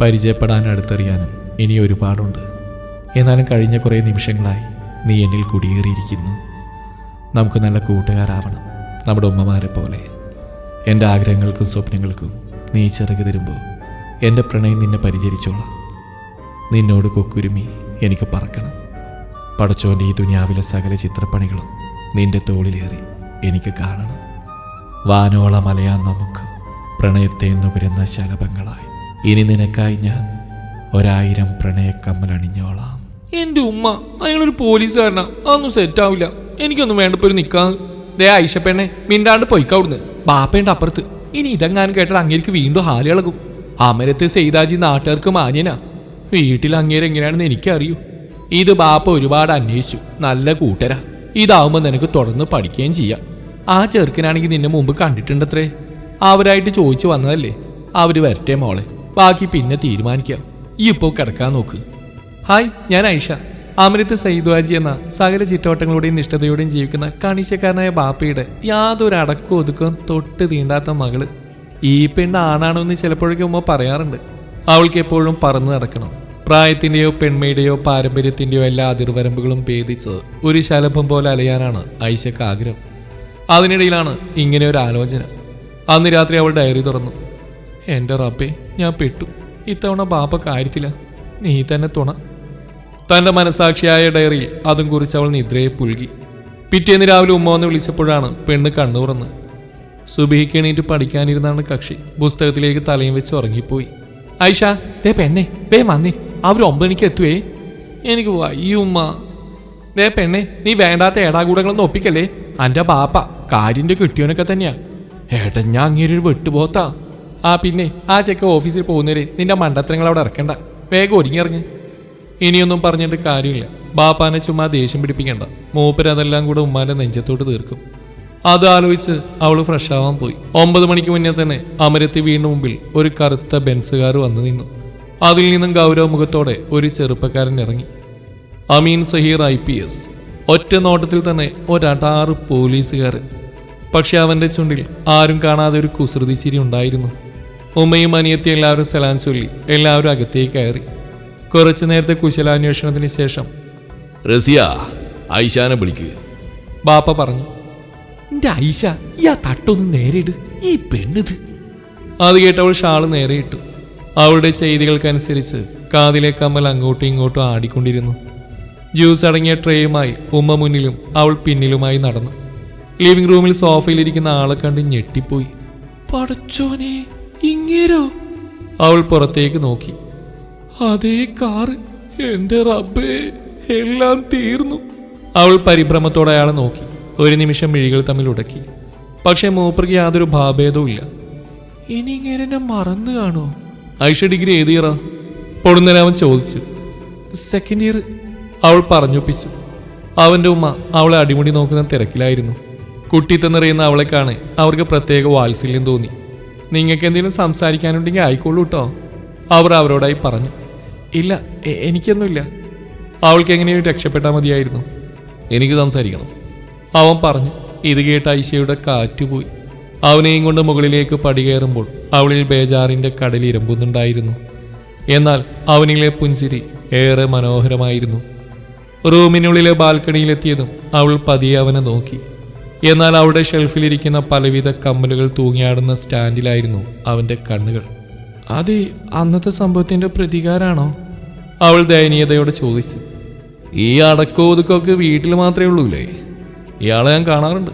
പരിചയപ്പെടാൻ അടുത്തറിയാനും ഇനി ഒരുപാടുണ്ട്. എന്നാലും കഴിഞ്ഞ കുറേ നിമിഷങ്ങളായി നീ എന്നിൽ കുടിയേറിയിരിക്കുന്നു. നമുക്ക് നല്ല കൂട്ടുകാരാവണം നമ്മുടെ ഉമ്മമാരെ പോലെ. എന്റെ ആഗ്രഹങ്ങൾക്കും സ്വപ്നങ്ങൾക്കും നീ ചിറക് തരുമ്പോൾ എന്റെ പ്രണയം നിന്നെ പരിചരിച്ചോളാം. നിന്നോട് കൊക്കുരുമി എനിക്ക് പറക്കണം. പടച്ചോന്റെ ഈ ദുനിയാവിലെ സകല ചിത്രപ്പണികളും നിന്റെ തോളിലേറി എനിക്ക് കാണണം. വാനോള മലയാ നമുക്ക് പ്രണയത്തെ നുകരുന്ന ശലഭങ്ങളായി. ഇനി നിനക്കായി ഞാൻ ഒരായിരം പ്രണയക്കമ്മൽ അണിഞ്ഞോളാം. എന്റെ ഉമ്മ അയാളൊരു പോലീസുകാരനാ. അതൊന്നും സെറ്റ് ആവില്ല. എനിക്കൊന്നും വേണ്ടപ്പോ ഒരു നിക്കാ ദേ ആയിഷ പെണ്ണെ മിണ്ടാണ്ട് പൊയ്ക്കവിടുന്ന് ബാപ്പേണ്ട അപ്പുറത്ത്. ഇനി ഇതെങ്ങാനും കേട്ടാൽ അങ്ങേർക്ക് വീണ്ടും ഹാലിളകും അമരത്ത് സെയ്താജി നാട്ടുകാർക്ക് മാന്യനാ. വീട്ടിൽ അങ്ങേരെങ്ങനെയാണെന്ന് എനിക്കറിയൂ. ഇത് ബാപ്പ ഒരുപാട് അന്വേഷിച്ചു. നല്ല കൂട്ടരാ. ഇതാവുമ്പോ നിനക്ക് തുടർന്ന് പഠിക്കുകയും ചെയ്യാം. ആ ചെറുക്കനാണെങ്കിൽ നിന്നെ മുമ്പ് കണ്ടിട്ടുണ്ടത്രേ. അവരായിട്ട് ചോദിച്ചു വന്നതല്ലേ? അവർ വരട്ടെ മോളെ. ബാക്കി പിന്നെ തീരുമാനിക്കാം. ഈ ഇപ്പോ കിടക്കാൻ നോക്ക്. ഹായ് ഞാൻ ഐഷ അമൃത് സൈദ്വാജി എന്ന സകല ചിറ്റോട്ടങ്ങളുടെയും നിഷ്ഠതയോടെയും ജീവിക്കുന്ന കണിശക്കാരനായ ബാപ്പയുടെ യാതൊരു അടക്കവും ഒതുക്കവും തൊട്ട് തീണ്ടാത്ത മകൾ. ഈ പെണ്ണ് ആണാണോ എന്ന് ചിലപ്പോഴൊക്കെ ഉമ്മ പറയാറുണ്ട്. അവൾക്ക് എപ്പോഴും പറന്നു നടക്കണം. പ്രായത്തിന്റെയോ പെൺമയുടെയോ പാരമ്പര്യത്തിന്റെയോ എല്ലാ അതിർവരമ്പുകളും ഭേദിച്ച് ഒരു ശലഭം പോലെ അലയാനാണ് ഐശക്ക് ആഗ്രഹം. അതിനിടയിലാണ് ഇങ്ങനെ ഒരു ആലോചന. അന്ന് രാത്രി അവൾ ഡയറി തുറന്നു. എന്റെ റബ്ബേ ഞാൻ പെട്ടു. ഇത്തവണ ബാപ്പ കാര്യത്തില നീ തന്നെ തുണ. തന്റെ മനസാക്ഷിയായ ഡയറിയിൽ അതും കുറിച്ച് അവൾ നിദ്രയെ പുൽകി. പിറ്റേന്ന് രാവിലെ ഉമ്മ വന്ന് വിളിച്ചപ്പോഴാണ് പെണ്ണ് കണ്ണു തുറന്ന്. സുബിഹിക്ക് എണീറ്റ് പഠിക്കാനിരുന്നാണ് കക്ഷി. പുസ്തകത്തിലേക്ക് തലയും വെച്ച് ഉറങ്ങിപ്പോയി. ഐഷ ദേ പെണ്ണെ വേ വന്നേ. അവർ ഒമ്പതണിക്ക് എത്തുവേ. എനിക്ക് വയ്യ ഉമ്മ. ദേ പെണ്ണെ നീ വേണ്ടാത്ത ഏടാകൂടങ്ങളൊന്നും ഒപ്പിക്കല്ലേ? അന്റെ ബാപ്പ കാര്യന്റെ കിട്ടിയോനൊക്കെ തന്നെയാ. ഏട്ടൻ ഞാൻ അങ്ങേര് ഒരു വെട്ടുപോത്താ. ആ പിന്നെ ആ ചെക്ക് ഓഫീസിൽ പോകുന്നവരെ നിന്റെ മണ്ടത്തരങ്ങൾ അവിടെ ഇറക്കണ്ട. വേഗം ഒരുങ്ങിയിറങ്ങ്. ഇനിയൊന്നും പറഞ്ഞിട്ട് കാര്യമില്ല. ബാപ്പാനെ ചുമ്മാ ദേഷ്യം പിടിപ്പിക്കണ്ട. മൂപ്പര് അതെല്ലാം കൂടെ ഉമ്മാന്റെ നെഞ്ചത്തോട്ട് തീർക്കും. അത് ആലോചിച്ച് അവൾ ഫ്രഷ് ആവാൻ പോയി. ഒമ്പത് മണിക്ക് മുന്നേ തന്നെ അമരത്തി വീടിന് മുമ്പിൽ ഒരു കറുത്ത ബെൻസുകാർ വന്നു നിന്നു. അതിൽ നിന്നും ഗൗരവ മുഖത്തോടെ ഒരു ചെറുപ്പക്കാരൻ ഇറങ്ങി. Ameen Zaheer I P S. ഒറ്റ നോട്ടത്തിൽ തന്നെ ഒരടാറ് പോലീസുകാരൻ. പക്ഷെ അവന്റെ ചുണ്ടിൽ ആരും കാണാതെ ഒരു കുസൃതി ചിരി ഉണ്ടായിരുന്നു. ഉമ്മയും അനിയത്തി എല്ലാവരും സലാം ചൊല്ലി. എല്ലാവരും അകത്തേക്ക് കയറി. കുറച്ചു നേരത്തെ കുശലാന്വേഷണത്തിന് ശേഷം റസിയ ഐഷാനെ വിളിക്ക്. ബാപ്പ പറഞ്ഞു എന്റെ ഐഷ ഈ ആ തട്ടൊന്ന് നേരിട്. ഈ പെണ്ണിത്. അത് കേട്ടവൾ ഷാൾ നേരെയിട്ടു. ഇട്ടു അവളുടെ ചെയ്തികൾക്കനുസരിച്ച് കാതിലെ കമ്മൽ അങ്ങോട്ടും ഇങ്ങോട്ടും ആടിക്കൊണ്ടിരുന്നു. ജ്യൂസ് അടങ്ങിയ ട്രേയുമായി ഉമ്മ മുന്നിലും അവൾ പിന്നിലുമായി നടന്നു. ലിവിംഗ് റൂമിൽ സോഫയിലിരിക്കുന്ന ആളെ കണ്ട് ഞെട്ടിപ്പോയി. പടച്ചോനെ ഇങ്ങേരോ? അവൾ പുറത്തേക്ക് നോക്കി. അതേ കാറ്. എന്റെ റബ്ബേ എല്ലാം തീർന്നു. അവൾ പരിഭ്രമത്തോടെ അയാളെ നോക്കി. ഒരു നിമിഷം മിഴികൾ തമ്മിൽ ഉടക്കി. പക്ഷെ മൂപ്പർക്ക് യാതൊരു ഭാഭേദവും ഇല്ല. ഇനി ഇങ്ങനെ എന്നെ മറന്നു കാണോ ഐഷ ഡിഗ്രി ഏത് ഇയറാ? അവൻ ചോദിച്ചു. സെക്കൻഡ് ഇയർ അവൾ പറഞ്ഞൊപ്പിച്ചു. അവന്റെ ഉമ്മ അവളെ അടിമുടി നോക്കുന്ന തിരക്കിലായിരുന്നു. കുട്ടിത്തെന്നറിയുന്ന അവളെ കാണെ അവർക്ക് പ്രത്യേക വാത്സല്യം തോന്നി. നിങ്ങൾക്ക് എന്തെങ്കിലും സംസാരിക്കാനുണ്ടെങ്കിൽ ആയിക്കോളൂ കേട്ടോ അവർ അവരോടായി പറഞ്ഞു. ഇല്ല എനിക്കൊന്നുമില്ല. അവൾക്ക് എങ്ങനെയും രക്ഷപ്പെട്ടാൽ മതിയായിരുന്നു. എനിക്ക് സംസാരിക്കണം. അവൻ പറഞ്ഞു ഇത് കേട്ട് ഐശയുടെ കാറ്റുപോയി അവനെയും കൊണ്ട് മുകളിലേക്ക് പടികയറുമ്പോൾ അവളിൽ ബേജാറിന്റെ കടൽ ഇരമ്പുന്നുണ്ടായിരുന്നു. എന്നാൽ അവനിലെ പുഞ്ചിരി ഏറെ മനോഹരമായിരുന്നു. റൂമിനുള്ളിലെ ബാൽക്കണിയിലെത്തിയതും അവൾ പതിയെ അവനെ നോക്കി. എന്നാൽ അവിടെ ഷെൽഫിലിരിക്കുന്ന പലവിധ കമ്മലുകൾ തൂങ്ങിയാടുന്ന സ്റ്റാൻഡിലായിരുന്നു അവന്റെ കണ്ണുകൾ. അതെ അന്നത്തെ സംഭവത്തിന്റെ പ്രതികാരാണോ? അവൾ ദയനീയതയോടെ ചോദിച്ചു. ഈ അടക്കോ ഒതുക്കൊക്കെ വീട്ടിൽ മാത്രമേ ഉള്ളൂല്ലേ? ഇയാളെ ഞാൻ കാണാറുണ്ട്.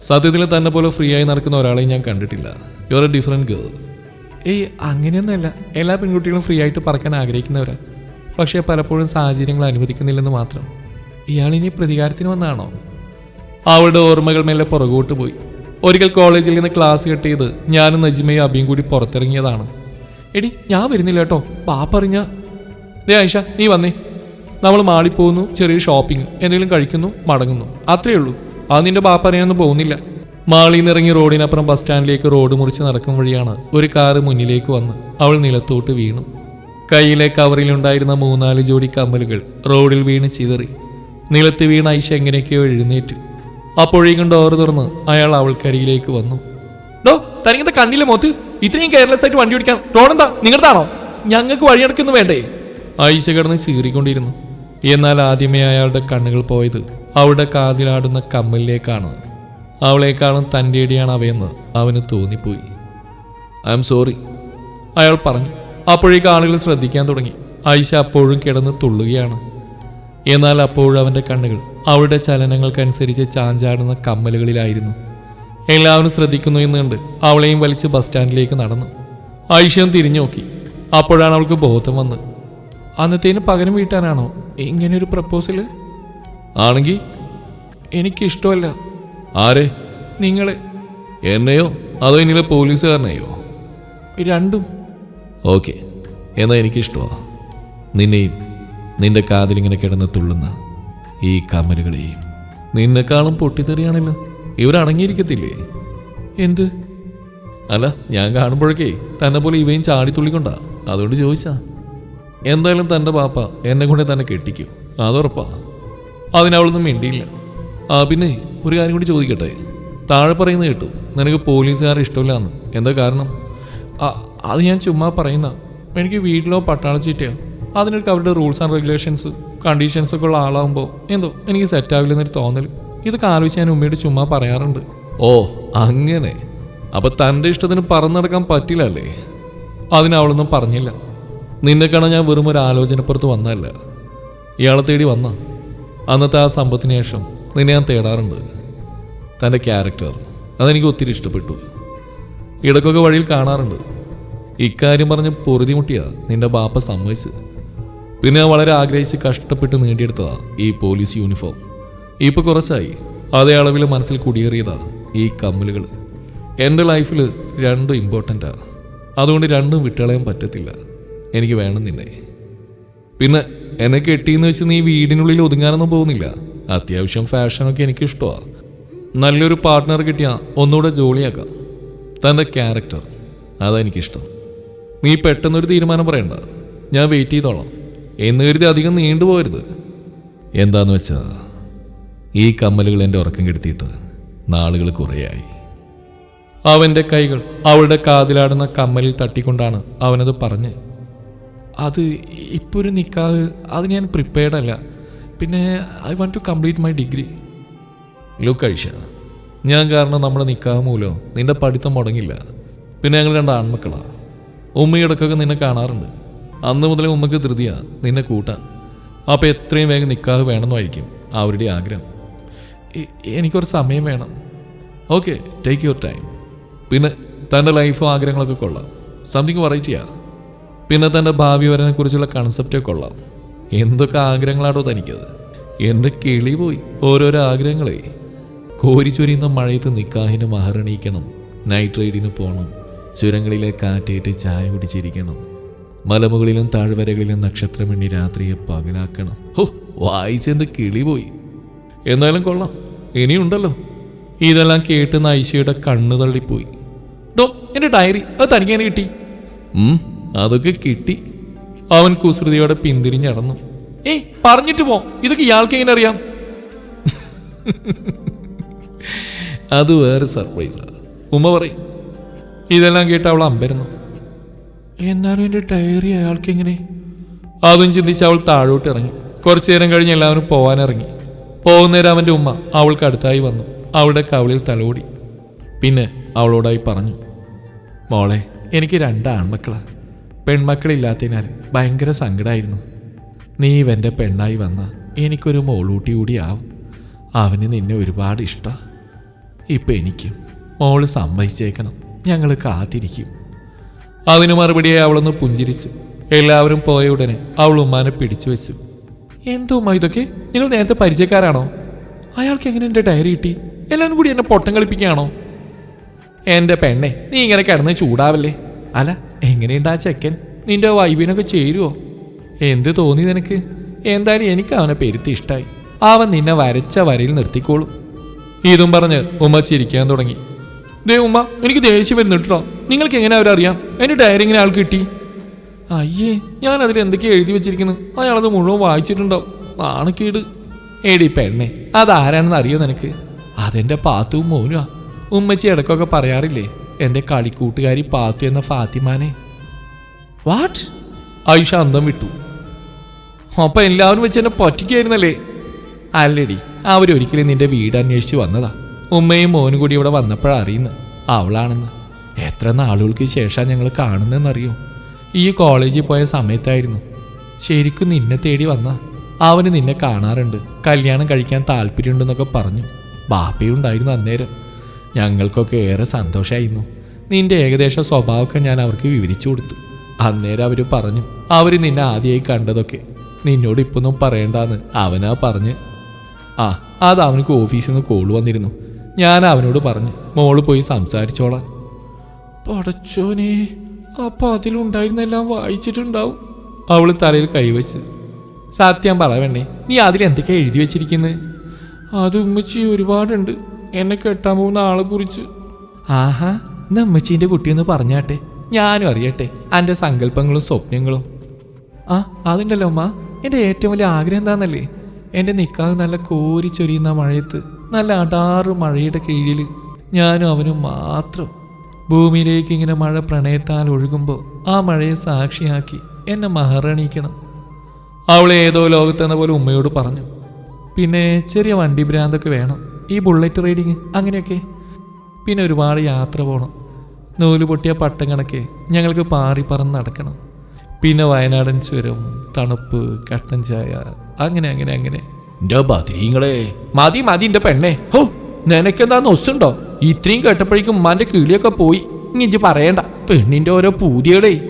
സത്യത്തിൽ തന്നെ പോലെ ഫ്രീ ആയി നടക്കുന്ന ഒരാളെയും ഞാൻ കണ്ടിട്ടില്ല. You are a different girl ഏയ് അങ്ങനെയൊന്നുമല്ല. എല്ലാ പെൺകുട്ടികളും ഫ്രീ ആയിട്ട് പറക്കാൻ ആഗ്രഹിക്കുന്നവരാ. പക്ഷേ പലപ്പോഴും സാഹചര്യങ്ങൾ അനുവദിക്കുന്നില്ലെന്ന് മാത്രം. ഇയാളിനി പ്രതികാരത്തിന് വന്നാണോ? അവളുടെ ഓർമ്മകൾ മെല്ലെ പുറകോട്ട് പോയി. ഒരിക്കൽ കോളേജിൽ നിന്ന് ക്ലാസ് കിട്ടിയത് ഞാനും നജിമയും അബിയും കൂടി പുറത്തിറങ്ങിയതാണ്. എടി ഞാൻ വരുന്നില്ല കേട്ടോ. പാപ്പറിഞ്ഞ ദേ ആയിഷ നീ വന്നേ. നമ്മൾ മാളിൽ പോകുന്നു ചെറിയ ഷോപ്പിംഗ് എന്തെങ്കിലും കഴിക്കുന്നു മടങ്ങുന്നു. അത്രയേ ഉള്ളൂ. അത് നിന്റെ ബാപ്പ അറിയാനൊന്നും പോകുന്നില്ല. മാളിൽ നിന്ന് ഇറങ്ങി റോഡിനപ്പുറം ബസ് സ്റ്റാൻഡിലേക്ക് റോഡ് മുറിച്ച് നടക്കും വഴിയാണ് ഒരു കാറ് മുന്നിലേക്ക് വന്ന് അവൾ നിലത്തോട്ട് വീണു. കയ്യിലെ കവറിലുണ്ടായിരുന്ന മൂന്നാൽ ജോഡി കമ്മലുകൾ റോഡിൽ വീണ് ചിതറി. നിലത്ത് വീണ ഐഷ എങ്ങനെയൊക്കെയോ എഴുന്നേറ്റു. അപ്പോഴേക്കും ഡോർ തുറന്ന് അയാൾ അവൾക്കരികിലേക്ക് വന്നു. ഡോ തനിക്കത്തെ കണ്ണിലെ മോത്ത്? ഇത്രയും കെയർലെസ് ആയിട്ട് വണ്ടി ഓടിക്കാൻ. റോഡെന്താ നിങ്ങളുടെതാണോ ഞങ്ങൾക്ക് വഴിയടക്കുന്നു വേണ്ടേ? ആയിഷ കിടന്ന് ചീറിക്കൊണ്ടിരുന്നു. എന്നാൽ ആദ്യമേ അയാളുടെ കണ്ണുകൾ പോയത് അവളുടെ കാതിലാടുന്ന കമ്മലിലേക്കാണ്. അവളെക്കാളും തന്റെ ഇടിയാണ് അവയെന്ന് അവന് തോന്നിപ്പോയി. ഐ എം സോറി അയാൾ പറഞ്ഞു. അപ്പോഴേക്ക് ആളുകൾ ശ്രദ്ധിക്കാൻ തുടങ്ങി. ആയിഷ അപ്പോഴും കിടന്ന് തുള്ളുകയാണ്. എന്നാൽ അപ്പോഴും അവന്റെ കണ്ണുകൾ അവളുടെ ചലനങ്ങൾക്കനുസരിച്ച് ചാഞ്ചാടുന്ന കമ്മലുകളിലായിരുന്നു. എല്ലാവരും ശ്രദ്ധിക്കുന്നു എന്ന് കണ്ട് അവളെയും വലിച്ച് ബസ് സ്റ്റാൻഡിലേക്ക് നടന്നു. ഐഷ്യം തിരിഞ്ഞു നോക്കി അപ്പോഴാണ് അവൾക്ക് ബോധം വന്ന് അന്നത്തേന് പകരം വീട്ടാനാണോ? ഇങ്ങനെയൊരു പ്രപ്പോസൽ? ആണെങ്കിൽ? എനിക്കിഷ്ടമല്ല. ആരെ? നിങ്ങൾ എന്നെയോ? അതോ ഇനിയിലെ പോലീസുകാരനെയോ? രണ്ടും. ഓക്കെ. എന്നാ എനിക്കിഷ്ടമാ. നിന്നെയും നിന്റെ കാതിലിങ്ങനെ കിടന്ന് തുള്ളുന്ന ഈ കമലുകളെയും നിന്നെക്കാളും പൊട്ടിത്തെറിയാണല്ലോ. ഇവരടങ്ങിയിരിക്കത്തില്ലേ എന്ത്? അല്ല ഞാൻ കാണുമ്പോഴൊക്കെ തന്നെ പോലെ ഇവയും ചാടിത്തുള്ളിക്കൊണ്ടാ. അതുകൊണ്ട് ചോദിച്ചാ. എന്തായാലും തന്റെ പാപ്പ എന്നെ കൊണ്ട് തന്നെ കെട്ടിക്കും. അതുറപ്പാ. അതിനവളൊന്നും മിണ്ടിയില്ല. ആ പിന്നെ ഒരു കാര്യം കൂടി ചോദിക്കട്ടെ? താഴെ പറയുന്നത് കേട്ടു. നിനക്ക് പോലീസുകാരെ ഇഷ്ടമില്ലാന്ന്. എന്താ കാരണം? അത് ഞാൻ ചുമ്മാ പറയുന്ന. എനിക്ക് വീട്ടിലോ പട്ടാള ചീറ്റയോ അതിനൊക്കെ അവരുടെ റൂൾസ് ആൻഡ് റെഗുലേഷൻസ് കണ്ടീഷൻസ് ഒക്കെ ഉള്ള ആളാകുമ്പോൾ എന്തോ എനിക്ക് സെറ്റ് ആവില്ലെന്നൊരു തോന്നൽ ഇതൊക്കെ ആലോചിച്ച് ഞാൻ ഉമ്മയോട് ചുമ്മാ പറയാറുണ്ട്. ഓ അങ്ങനെ. അപ്പൊ തന്റെ ഇഷ്ടത്തിന് പറന്നു നടക്കാൻ പറ്റില്ല അല്ലേ അതിന് അവളൊന്നും പറഞ്ഞില്ല. നിന്നെ കാണാൻ ഞാൻ വെറും ഒരു ആലോചനപ്പുറത്ത് വന്നതല്ല. ഇയാളെ തേടി വന്ന. അന്നത്തെ ആ സമ്പത്തിന് ശേഷം നിന്നെ ഞാൻ തേടാറുണ്ട്. തന്റെ ക്യാരക്ടർ അതെനിക്ക് ഒത്തിരി ഇഷ്ടപ്പെട്ടു. ഇടക്കൊക്കെ വഴിയിൽ കാണാറുണ്ട്. ഇക്കാര്യം പറഞ്ഞ് പൊറുതി മുട്ടിയാ നിന്റെ ബാപ്പ സമ്മതിച്ച് പിന്നെ ഞാൻ വളരെ ആഗ്രഹിച്ച് കഷ്ടപ്പെട്ട് നേടിയെടുത്തതാ ഈ പോലീസ് യൂണിഫോം. ഇപ്പൊ കുറച്ചായി. അതേ അളവിൽ മനസ്സിൽ കുടിയേറിയതാ ഈ കമ്മലുകൾ എന്റെ ലൈഫിൽ രണ്ടും ഇമ്പോർട്ടന്റാണ് അതുകൊണ്ട് രണ്ടും വിട്ടളയാൻ പറ്റത്തില്ല. എനിക്ക് വേണം നിന്നെ. പിന്നെ എന്നെ കെട്ടിയെന്ന് വെച്ച് നീ വീടിനുള്ളിൽ ഒതുങ്ങാനൊന്നും പോകുന്നില്ല. അത്യാവശ്യം ഫാഷനൊക്കെ എനിക്ക് ഇഷ്ടമാണ് നല്ലൊരു പാർട്ട്ണർ കിട്ടിയാൽ ഒന്നുകൂടെ ജോളിയാക്കാം. തന്റെ ക്യാരക്ടർ അതാ എനിക്കിഷ്ടം. നീ പെട്ടെന്നൊരു തീരുമാനം പറയണ്ട. ഞാൻ വെയിറ്റ് ചെയ്തോളാം. എന്ന് കരുതി അധികം നീണ്ടുപോകരുത്. എന്താന്ന് വെച്ചാ ഈ കമ്മലുകൾ എന്റെ ഉറക്കം കെടുത്തിയിട്ട് നാളുകൾ കുറേയായി. അവന്റെ കൈകൾ അവളുടെ കാതിലാടുന്ന കമ്മലിൽ തട്ടിക്കൊണ്ടാണ് അവനത് പറഞ്ഞ്. അത് ഇപ്പോൾ ഒരു നിക്കാഹ് അത് ഞാൻ പ്രിപ്പയർഡ് അല്ല. പിന്നെ I want to complete my degree look Aisha ഞാൻ കാരണം നമ്മുടെ നിക്കാഹ് മൂലം നിന്റെ പഠിത്തം മുടങ്ങില്ല. പിന്നെ ഞങ്ങൾ രണ്ട് ആൺമക്കളാ. ഉമ്മയിടക്കൊക്കെ നിന്നെ കാണാറുണ്ട്. അന്ന് മുതലേ ഉമ്മക്ക് ധൃതിയാ നിന്നെ കൂട്ടാൻ. അപ്പോൾ എത്രയും വേഗം നിക്കാഹ് വേണമെന്നായിരിക്കും അവരുടെ ആഗ്രഹം. എനിക്കൊരു സമയം വേണം. ഓക്കെ ടേക്ക് യുവർ ടൈം പിന്നെ തന്റെ ലൈഫും ആഗ്രഹങ്ങളൊക്കെ കൊള്ളാം. സംതിങ് വെറൈറ്റിയാ പിന്നെ തന്റെ ഭാവി വരനെ കുറിച്ചുള്ള കൺസെപ്റ്റൊക്കെ കൊള്ളാം. എന്തൊക്കെ ആഗ്രഹങ്ങളാണോ തനിക്കത്. എന്റെ കിളി പോയി ഓരോരോ ആഗ്രഹങ്ങളെ. കോരിച്ചൊരിയുന്ന മഴയത്ത് നിക്കാഹിന് മഹറണിയിക്കണം. നൈറ്റ് റൈഡിന് പോകണം ചുരങ്ങളിലെ കാറ്റേറ്റ് ചായ കുടിച്ചിരിക്കണം. മലമുകളിലും താഴ്വരകളിലും നക്ഷത്രമെണ്ണി രാത്രിയെ പകലാക്കണം. ഹോ വായിച്ചെന്ത് കിളി പോയി. എന്നാലും കൊള്ളാം ഇനിയുണ്ടല്ലോ. ഇതെല്ലാം കേട്ട് നൈശയുടെ കണ്ണു തള്ളിപ്പോയി. ഡോ എന്റെ ഡയറി അത് തനിക്കാൻ കിട്ടി? അതൊക്കെ കിട്ടി. അവൻ കുസൃതിയോടെ പിന്തിരിഞ്ഞടന്നു. ഏയ് പറഞ്ഞിട്ട് പോ ഇതൊക്കെ ഇയാൾക്ക് എങ്ങനെ അറിയാം? അത് വേറെ സർപ്രൈസാ. ഉമ്മ പറയും ഇതെല്ലാം കേട്ട് അവൾ അമ്പരുന്നു. എന്നാലും എന്റെ ഡയറി അയാൾക്ക് എങ്ങനെ? അതും ചിന്തിച്ച് അവൾ താഴോട്ട് ഇറങ്ങി. കുറച്ചു നേരം കഴിഞ്ഞ് എല്ലാവരും പോവാനിറങ്ങി. പോകുന്നേരം അവന്റെ ഉമ്മ അവൾക്ക് അടുത്തായി വന്നു. അവളുടെ കവളിൽ തലോടി. പിന്നെ അവളോടായി പറഞ്ഞു മോളെ എനിക്ക് രണ്ട് ആൺമക്കളാണ് പെൺമക്കളില്ലാത്തതിനാൽ ഭയങ്കര സങ്കടമായിരുന്നു നീ ഇവന്റെ പെണ്ണായി വന്ന എനിക്കൊരു മോളൂട്ടി കൂടി ആവും. അവന് നിന്നെ ഒരുപാട് ഇഷ്ടമാണ് ഇപ്പം എനിക്കും മോൾ സമ്മതിച്ചേക്കണം. ഞങ്ങൾ കാത്തിരിക്കും. അതിന് മറുപടിയായി അവളൊന്ന് പുഞ്ചിരിച്ചു. എല്ലാവരും പോയ ഉടനെ അവൾ ഉമ്മാനെ പിടിച്ചു വെച്ചു. എന്തോ ഉമ്മ ഇതൊക്കെ? നിങ്ങൾ നേരത്തെ പരിചയക്കാരാണോ? അയാൾക്ക് എങ്ങനെ എന്റെ ഡയറി കിട്ടി? എല്ലാവരും കൂടി എന്നെ പൊട്ടം കളിപ്പിക്കുകയാണോ? എന്റെ പെണ്ണെ നീ ഇങ്ങനെ കിടന്ന് ചൂടാവല്ലേ? അല്ല ആ ചെക്കൻ? നിന്റെ വൈബിനൊക്കെ ചേരുവോ? എന്ത് തോന്നി നിനക്ക്? എന്തായാലും എനിക്ക് അവനെ പെരുത്തി ഇഷ്ടമായി അവൻ നിന്നെ വരച്ച വരയിൽ നിർത്തിക്കോളും. ഇതും പറഞ്ഞ് ഉമ്മ ചിരിക്കാൻ തുടങ്ങി. ദേ ഉമ്മ എനിക്ക് ദേഷ്യം വരുന്നു കേട്ടോ നിങ്ങൾക്ക് എങ്ങനെ അവരറിയാം? എന്റെ ഡയറി ഇങ്ങനെ ആൾ കിട്ടി. അയ്യേ ഞാൻ അതിൽ എന്തൊക്കെയാ എഴുതി വെച്ചിരിക്കുന്നു? അയാളത് മുഴുവൻ വായിച്ചിട്ടുണ്ടാവും നാണക്കേട് എടി പെണ്ണെ അതാരാണെന്ന് അറിയോ നിനക്ക്? അതെന്റെ പാത്തുവും മോനുവാ. ഉമ്മച്ചി ഇടക്കൊക്കെ പറയാറില്ലേ എന്റെ കളിക്കൂട്ടുകാരി പാത്തു എന്ന ഫാത്തിമാനെ. വാട്ട് ഐഷ അന്തം വിട്ടു. അപ്പൊ എല്ലാവരും വെച്ച് എന്നെ പറ്റിക്കായിരുന്നല്ലേ? അല്ലടി അവരൊരിക്കലും നിന്റെ വീട് അന്വേഷിച്ച് വന്നതാ. ഉമ്മയും മോനും കൂടി ഇവിടെ വന്നപ്പോഴറിയുന്നു അവളാണെന്ന്. എത്ര നാളുകൾക്ക് ശേഷം ഞങ്ങൾ കാണുന്നതെന്നറിയോ ഈ കോളേജിൽ പോയ സമയത്തായിരുന്നു. ശരിക്കും നിന്നെ തേടി വന്ന. അവന് നിന്നെ കാണാറുണ്ട്. കല്യാണം കഴിക്കാൻ താല്പര്യമുണ്ടെന്നൊക്കെ പറഞ്ഞു. ബാപ്പയുണ്ടായിരുന്നു അന്നേരം. ഞങ്ങൾക്കൊക്കെ ഏറെ സന്തോഷമായിരുന്നു നിന്റെ ഏകദേശ സ്വഭാവമൊക്കെ ഞാൻ അവർക്ക് വിവരിച്ചു കൊടുത്തു. അന്നേരം അവർ പറഞ്ഞു അവർ നിന്നെ ആദ്യമായി കണ്ടതൊക്കെ. നിന്നോട് ഇപ്പൊന്നും പറയണ്ടാന്ന്. അവനാ പറഞ്ഞ് ആ അത് അവനക്ക് ഓഫീസിൽ നിന്ന് കോൾ വന്നിരുന്നു. ഞാൻ അവനോട് പറഞ്ഞു മോൾ പോയി സംസാരിച്ചോളാം. പടച്ചോനെ അപ്പൊ അതിലുണ്ടായിരുന്നെല്ലാം വായിച്ചിട്ടുണ്ടാവും. അവൾ തലയിൽ കൈവച്ച് സത്യം പറവണ്ണേ നീ അതിൽ എന്തൊക്കെയാ എഴുതി വെച്ചിരിക്കുന്നത് അത് ഉമ്മച്ചി ഒരുപാടുണ്ട് എന്നെ കെട്ടാൻ പോകുന്ന ആളെ കുറിച്ച്. ആഹാ നമ്മച്ചീന്റെ കുട്ടിയൊന്ന് പറഞ്ഞാട്ടെ ഞാനും അറിയട്ടെ എന്റെ സങ്കല്പങ്ങളും സ്വപ്നങ്ങളും. ആ അതുണ്ടല്ലോ അമ്മ എന്റെ ഏറ്റവും വലിയ ആഗ്രഹം എന്താണെന്നല്ലേ എന്റെ നിൽക്കാതെ നല്ല കോരി ചൊരിയുന്ന മഴയത്ത്. നല്ല അടാറ് മഴയുടെ കീഴിൽ ഞാനും അവനും മാത്രം ഭൂമിയിലേക്ക് ഇങ്ങനെ മഴ പ്രണയത്താൽ ഒഴുകുമ്പോൾ ആ മഴയെ സാക്ഷിയാക്കി എന്നെ മഹറണിക്കണം അവൾ ഏതോ ലോകത്തെന്ന പോലെ ഉമ്മയോട് പറഞ്ഞു. പിന്നെ ചെറിയ വണ്ടി ഭ്രാന്തൊക്കെ വേണം. ഈ ബുള്ളറ്റ് റൈഡിങ് അങ്ങനെയൊക്കെ. പിന്നെ ഒരുപാട് യാത്ര പോകണം നൂൽ പൊട്ടിയ പട്ടം കണക്കെ ഞങ്ങൾക്ക് പാറി പറന്ന് നടക്കണം. പിന്നെ വയനാടൻ ചുരം തണുപ്പ് കട്ടൻ ചായ അങ്ങനെ അങ്ങനെ അങ്ങനെ. എന്റെ ബദരീങ്ങളെ മതി മതി എന്റെ പെണ്ണെ. ഹോ നിനക്കെന്താ നൊസുണ്ടോ ഇത്രയും കേട്ടപ്പോഴേക്കും ഉമ്മാന്റെ കിളിയൊക്കെ പോയി. ഇഞ്ചി പറയണ്ട. പെണ്ണിന്റെ ഓരോ പൂതികളേ.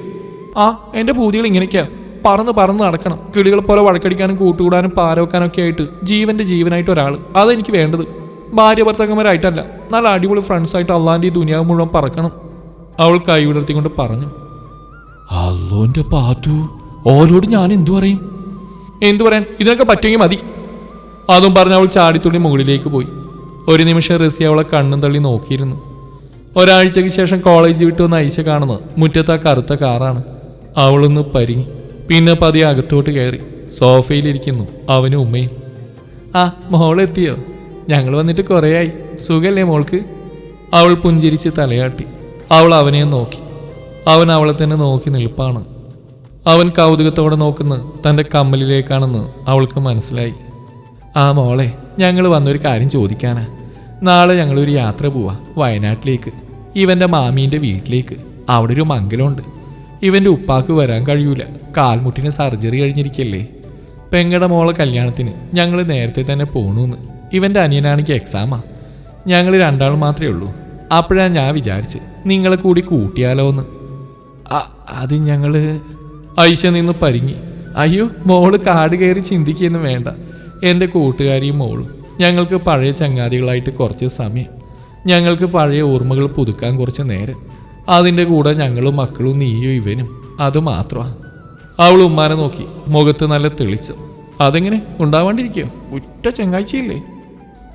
ആ എന്റെ പൂതികൾ ഇങ്ങനെയൊക്കെയാ. പറന്ന് പറന്ന് നടക്കണം. കിളികളെ പോലെ വഴക്കടിക്കാനും കൂട്ടുകൂടാനും പാരവെക്കാനും ഒക്കെ ആയിട്ട് ജീവന്റെ ജീവനായിട്ട് ഒരാൾ അതെനിക്ക് വേണ്ടത്. ഭാര്യ ഭർത്താക്കന്മാരായിട്ടല്ല. നല്ല അടിപൊളി ഫ്രണ്ട്സ് ആയിട്ട് അള്ളാന്റെ ഈ ദുനിയാവ് മുഴുവൻ പറക്കണം. അവൾ കൈ വിടർത്തിക്കൊണ്ട് പറഞ്ഞു. അല്ലോന്റെ പാത്തു ഓരോട് ഞാൻ എന്തു പറയും? എന്തു പറയാൻ? ഇതിനൊക്കെ പറ്റുമെങ്കിൽ മതി. അതും പറഞ്ഞ് അവൾ ചാടിത്തുള്ളി മുകളിലേക്ക് പോയി. ഒരു നിമിഷം റസി അവളെ കണ്ണും തള്ളി നോക്കിയിരുന്നു. ഒരാഴ്ചയ്ക്ക് ശേഷം കോളേജ് വിട്ട് വന്ന ഐശ കാണുന്നത് മുറ്റത്ത് ആ കറുത്ത കാറാണ് അവളൊന്ന് പരിങ്ങി. പിന്നെ പതിയെ അകത്തോട്ട് കയറി. സോഫയിലിരിക്കുന്നു അവനും ഉമ്മയും. ആ മോളെത്തിയോ ഞങ്ങൾ വന്നിട്ട് കുറേയായി. സുഖല്ലേ മോൾക്ക്? അവൾ പുഞ്ചിരിച്ച് തലയാട്ടി. അവൾ അവനെ നോക്കി. അവൻ അവളെ തന്നെ നോക്കി നിൽപ്പാണ്. അവൻ കൗതുകത്തോടെ നോക്കുന്നത് തന്റെ കമ്മലിലേക്കാണെന്ന് അവൾക്ക് മനസ്സിലായി. ആ മോളെ ഞങ്ങൾ വന്നൊരു കാര്യം ചോദിക്കാനാ. നാളെ ഞങ്ങളൊരു യാത്ര പോവാ വയനാട്ടിലേക്ക്. ഇവന്റെ മാമീന്റെ വീട്ടിലേക്ക്. അവിടെ ഒരു മംഗലമുണ്ട്. ഇവന്റെ ഉപ്പാക്ക് വരാൻ കഴിയൂല. കാൽമുട്ടിന് സർജറി കഴിഞ്ഞിരിക്കല്ലേ. പെങ്ങടെ മോളെ കല്യാണത്തിന് ഞങ്ങൾ നേരത്തെ തന്നെ പോണൂന്ന്. ഇവന്റെ അനിയനാണെങ്കിൽ എക്സാമാ ഞങ്ങൾ രണ്ടാൾ മാത്രമേ ഉള്ളൂ. അപ്പോഴാണ് ഞാൻ വിചാരിച്ച് നിങ്ങളെ കൂടി കൂട്ടിയാലോ എന്ന് അത് ഞങ്ങൾ ഐശ നിന്ന് പരിങ്ങി. അയ്യോ മോൾ കാട് കയറി ചിന്തിക്കുന്നു വേണ്ട. എന്റെ കൂട്ടുകാരിയും മോളും. ഞങ്ങൾക്ക് പഴയ ചങ്ങാതികളായിട്ട് കുറച്ച് സമയം. ഞങ്ങൾക്ക് പഴയ ഓർമ്മകൾ പുതുക്കാൻ കുറച്ച് നേരം. അതിന്റെ കൂടെ ഞങ്ങളും മക്കളും നീയും ഇവനും. അത് മാത്രമാണ് അവൾ ഉമ്മാനെ നോക്കി മുഖത്ത് നല്ല തെളിച്ചു. അതെങ്ങനെ? ഉണ്ടാവാണ്ടിരിക്കോ? ഉറ്റ ചങ്ങാഴ്ചയില്ലേ?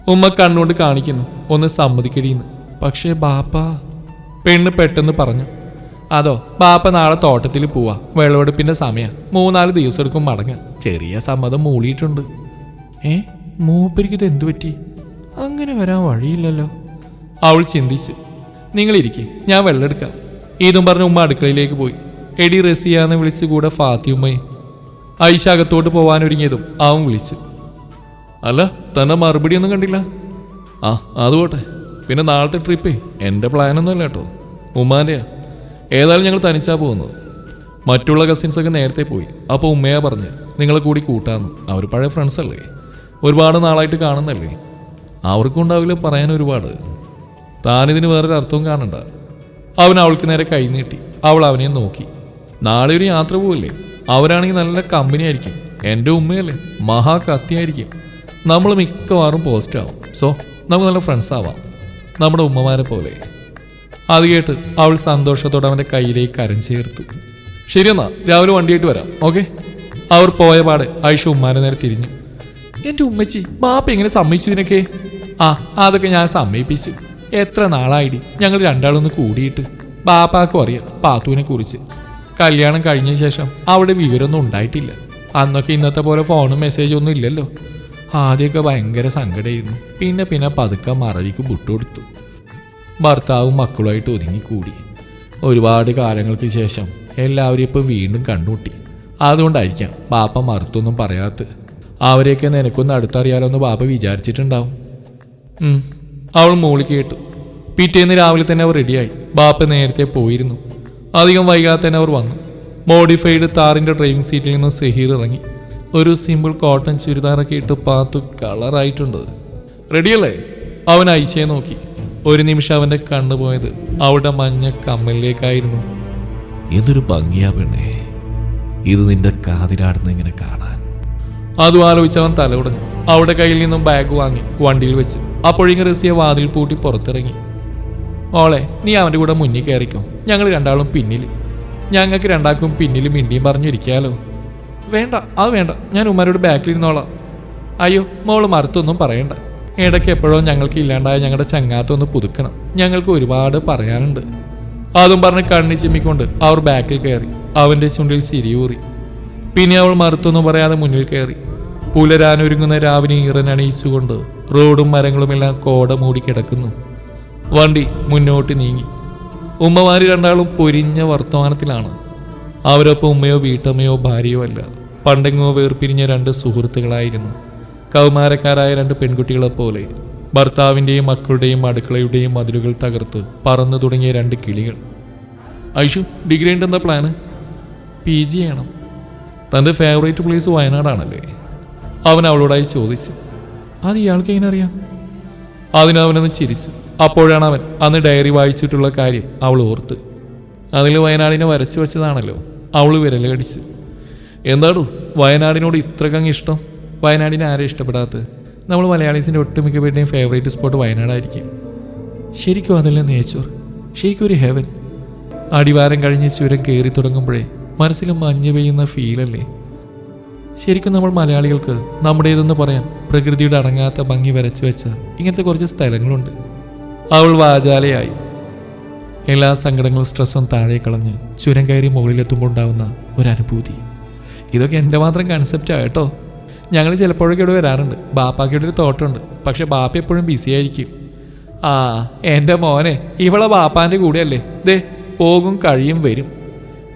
ഉമ്മ കണ്ണുകൊണ്ട് കാണിക്കുന്നു ഒന്ന് സമ്മതിക്കടിയെന്ന് പക്ഷേ ബാപ്പ പെണ്ണ് പെട്ടെന്ന് പറഞ്ഞു അതോ ബാപ്പ നാളെ തോട്ടത്തിൽ പോവാ. വിളവെടുപ്പിന്റെ സമയം. മൂന്നാൽ ദിവസം എടുക്കും മടങ്ങാൻ. ചെറിയ സമ്മതം മൂളിയിട്ടുണ്ട്. ഏ? മൂപ്പരിക്ക് ഇത് എന്തു പറ്റി? അങ്ങനെ വരാൻ വഴിയില്ലല്ലോ. അവൾ ചിന്തിച്ചു നിങ്ങളിരിക്കെ ഞാൻ വെള്ളം എടുക്കാം. ഇതും പറഞ്ഞ് ഉമ്മ അടുക്കളയിലേക്ക് പോയി. എടി റസിയാന്ന് വിളിച്ചു കൂടെ ഫാത്തിയുമ്മയും ഐഷ അകത്തോട്ട് പോവാനൊരുങ്ങിയതും അവൻ വിളിച്ചു അല്ല തന്നെ മറുപടി ഒന്നും കണ്ടില്ല. ആ അത് പിന്നെ നാളത്തെ ട്രിപ്പേ എന്റെ പ്ലാനൊന്നും അല്ല കേട്ടോ. ഉമ്മാന്റെയാ. ഏതായാലും ഞങ്ങൾ തനിച്ചാ പോകുന്നത്. മറ്റുള്ള കസിൻസൊക്കെ നേരത്തെ പോയി. അപ്പോൾ ഉമ്മയാ പറഞ്ഞ് നിങ്ങളെ കൂടി കൂട്ടാന്ന്. അവർ പഴയ ഫ്രണ്ട്സ് അല്ലേ? ഒരുപാട് നാളായിട്ട് കാണുന്നല്ലേ? അവർക്കും ഉണ്ടാവില്ല പറയാൻ ഒരുപാട്. താനിതിന് വേറൊരു അർത്ഥവും കാണണ്ട. അവൻ അവൾക്ക് നേരെ കൈനീട്ടി അവൾ അവനെ നോക്കി. നാളെ ഒരു യാത്ര പോവില്ലേ? അവരാണെങ്കിൽ നല്ല കമ്പനി ആയിരിക്കും. എന്റെ ഉമ്മയല്ലേ? മഹാ കത്തിയായിരിക്കും. നമ്മൾ മിക്കവാറും പോസ്റ്റ് ആവും. സോ നമുക്ക് നല്ല ഫ്രണ്ട്സ് ആവാം. നമ്മുടെ ഉമ്മമാരെ പോലെ. അത് കേട്ട് അവൾ സന്തോഷത്തോടെ അവന്റെ കയ്യിലേക്ക് കരം ചേർത്തു. ശരിയെന്നാ രാവിലെ വണ്ടിയായിട്ട് വരാം. ഓക്കെ അവർ പോയ പാടെ ഐഷ ഉമ്മാരെ നേരെ തിരിഞ്ഞു. എന്റെ ഉമ്മച്ചി ബാപ്പ എങ്ങനെ സമ്മതിച്ചു ഇതിനൊക്കെ ആ അതൊക്കെ ഞാൻ സമ്മതിപ്പിച്ചു. എത്ര നാളായിടി ഞങ്ങൾ രണ്ടാളൊന്ന് കൂടിയിട്ട്? ബാപ്പാക്കും അറിയാം പാത്തുവിനെ കുറിച്ച്. കല്യാണം കഴിഞ്ഞ ശേഷം അവിടെ വിവരമൊന്നും ഉണ്ടായിട്ടില്ല. അന്നൊക്കെ ഇന്നത്തെ പോലെ ഫോണും മെസ്സേജും ഒന്നും ഇല്ലല്ലോ. ആദ്യമൊക്കെ ഭയങ്കര സങ്കടമായിരുന്നു പിന്നെ പിന്നെ പതുക്കെ മറവിക്ക് വിട്ടുകൊടുത്തു. ഭർത്താവും മക്കളുമായിട്ട് ഒതുങ്ങിക്കൂടി. ഒരുപാട് കാലങ്ങൾക്ക് ശേഷം എല്ലാവരും ഇപ്പം വീണ്ടും കണ്ടുമുട്ടി അതുകൊണ്ടായിരിക്കാം ബാപ്പ മറുത്തൊന്നും പറയാത്ത അവരെയൊക്കെ നിനക്കൊന്ന് അടുത്തറിയാലോ എന്ന് ബാപ്പ വിചാരിച്ചിട്ടുണ്ടാവും. അവൾ മൂളി കേട്ടു. പിറ്റേന്ന് രാവിലെ തന്നെ അവർ റെഡിയായി ബാപ്പ നേരത്തെ പോയിരുന്നു. അധികം വൈകാതെ തന്നെ അവർ വന്നു. മോഡിഫൈഡ് താറിന്റെ ഡ്രൈവിംഗ് സീറ്റിൽ നിന്ന് സെഹീർ ഇറങ്ങി. ഒരു സിമ്പിൾ കോട്ടൺ ചുരിദാറൊക്കെ ഇട്ട് പാത്തു കളറായിട്ടുണ്ട് റെഡിയല്ലേ അവൻ ഐശയെ നോക്കി. ഒരു നിമിഷം അവന്റെ കണ്ണു പോയത് അവളുടെ മഞ്ഞ കമ്മലിലേക്കായിരുന്നു. ഇതൊരു ഭംഗിയാ പെണ്ണേ. ഇത് നിന്റെ കാതിലാടുന്ന ഇങ്ങനെ കാണാൻ. അതും ആലോചിച്ചവൻ തലകുടഞ്ഞു അവിടെ കയ്യിൽ നിന്നും ബാഗ് വാങ്ങി വണ്ടിയിൽ വെച്ച്. അപ്പോഴേക്കും റസിയ വാതിൽ പൂട്ടി പുറത്തിറങ്ങി. ഓളെ നീ അവന്റെ കൂടെ മുന്നിൽ കയറിക്കോ. ഞങ്ങൾ രണ്ടാളും പിന്നിൽ ഞങ്ങൾക്ക് രണ്ടാൾക്കും പിന്നിൽ മിണ്ടിയും പറഞ്ഞിരിക്കാലോ. വേണ്ട അത് വേണ്ട. ഞാൻ ഉമ്മാരോട് ബാക്കിൽ ഇരുന്നോളാം. അയ്യോ മോൾ മറുത്തൊന്നും പറയണ്ട. ഇടയ്ക്ക് എപ്പോഴോ ഞങ്ങൾക്ക് ഇല്ലാണ്ടായ ഞങ്ങളുടെ ചങ്ങാത്തൊന്ന് പുതുക്കണം. ഞങ്ങൾക്ക് ഒരുപാട് പറയാനുണ്ട്. അതും പറഞ്ഞ് കണ്ണി ചിമ്മിക്കൊണ്ട് അവർ ബാക്കിൽ കയറി. അവന്റെ ചുണ്ടിൽ ചിരിയൂറി. പിന്നെ അവൾ മറുത്തൊന്നും പറയാതെ മുന്നിൽ കയറി. പുലരാനൊരുങ്ങുന്ന രാവിനെ ഇറനണിയിച്ചുകൊണ്ട് റോഡും മരങ്ങളുമെല്ലാം കോട മൂടി കിടക്കുന്നു. വണ്ടി മുന്നോട്ട് നീങ്ങി. ഉമ്മമാര് രണ്ടാളും പൊരിഞ്ഞ വർത്തമാനത്തിലാണ്. അവരൊപ്പം ഉമ്മയോ വീട്ടമ്മയോ ഭാര്യയോ അല്ല. പണ്ടെങ്ങോ വേർപിരിഞ്ഞ രണ്ട് സുഹൃത്തുക്കളായിരുന്നു. കൗമാരക്കാരായ രണ്ട് പെൺകുട്ടികളെ പോലെ ഭർത്താവിന്റെയും മക്കളുടെയും അടുക്കളയുടെയും മതിലുകൾ തകർത്ത് പറന്നു തുടങ്ങിയ രണ്ട് കിളികൾ. ഐഷു ഡിഗ്രി ഉണ്ട് എന്താ പ്ലാന്? പി ജി ചെയ്യണം. തന്റെ ഫേവറേറ്റ് പ്ലേസ് വയനാടാണല്ലേ? അവൻ അവളോടായി ചോദിച്ചു അത് ഇയാൾക്ക് എങ്ങനെ അറിയാം? അതിന് അവനൊന്ന് ചിരിച്ചു. അപ്പോഴാണ് അവൻ അന്ന് ഡയറി വായിച്ചിട്ടുള്ള കാര്യം അവൾ ഓർത്ത്. അതിൽ വയനാടിനെ വരച്ചു വെച്ചതാണല്ലോ. അവൾ വിരലടിച്ച് എന്താടു വയനാടിനോട് ഇത്രക്കങ്ങ് ഇഷ്ടം? വയനാടിനെ ആരെ ഇഷ്ടപ്പെടാത്തത്? നമ്മൾ മലയാളീസിന്റെ ഒട്ടുമിക്ക പേരുടെയും ഫേവറേറ്റ് സ്പോട്ട് വയനാടായിരിക്കും. ശരിക്കും അതല്ല നേച്ചർ ശരിക്കും ഒരു ഹെവൻ അടിവാരം കഴിഞ്ഞ് ചുരം കയറി തുടങ്ങുമ്പോഴേ മനസ്സിൽ മഞ്ഞ് പെയ്യുന്ന ഫീലല്ലേ ശരിക്കും നമ്മൾ മലയാളികൾക്ക് നമ്മുടേതെന്ന് പറയാൻ പ്രകൃതിയുടെ അടങ്ങാത്ത ഭംഗി വരച്ചു വെച്ച ഇങ്ങനത്തെ കുറച്ച് സ്ഥലങ്ങളുണ്ട്. അവൾ വാചാലയായി. എല്ലാ സങ്കടങ്ങളും സ്ട്രെസ്സും താഴെ കളഞ്ഞ് ചുരം കയറി മുകളിലെത്തുമ്പോൾ ഉണ്ടാവുന്ന ഒരു അനുഭൂതി ഇതൊക്കെ എന്റെ മാത്രം കൺസെപ്റ്റ് കേട്ടോ. ഞങ്ങൾ ചിലപ്പോഴൊക്കെ ഇവിടെ വരാറുണ്ട്. ബാപ്പാക്കിയുടെ ഒരു തോട്ടമുണ്ട്. പക്ഷെ ബാപ്പ എപ്പോഴും ബിസി ആയിരിക്കും. ആ എന്റെ മോനെ ഇവളെ ബാപ്പാന്റെ കൂടെയല്ലേ? ദേ പോകും കഴിയും വരും.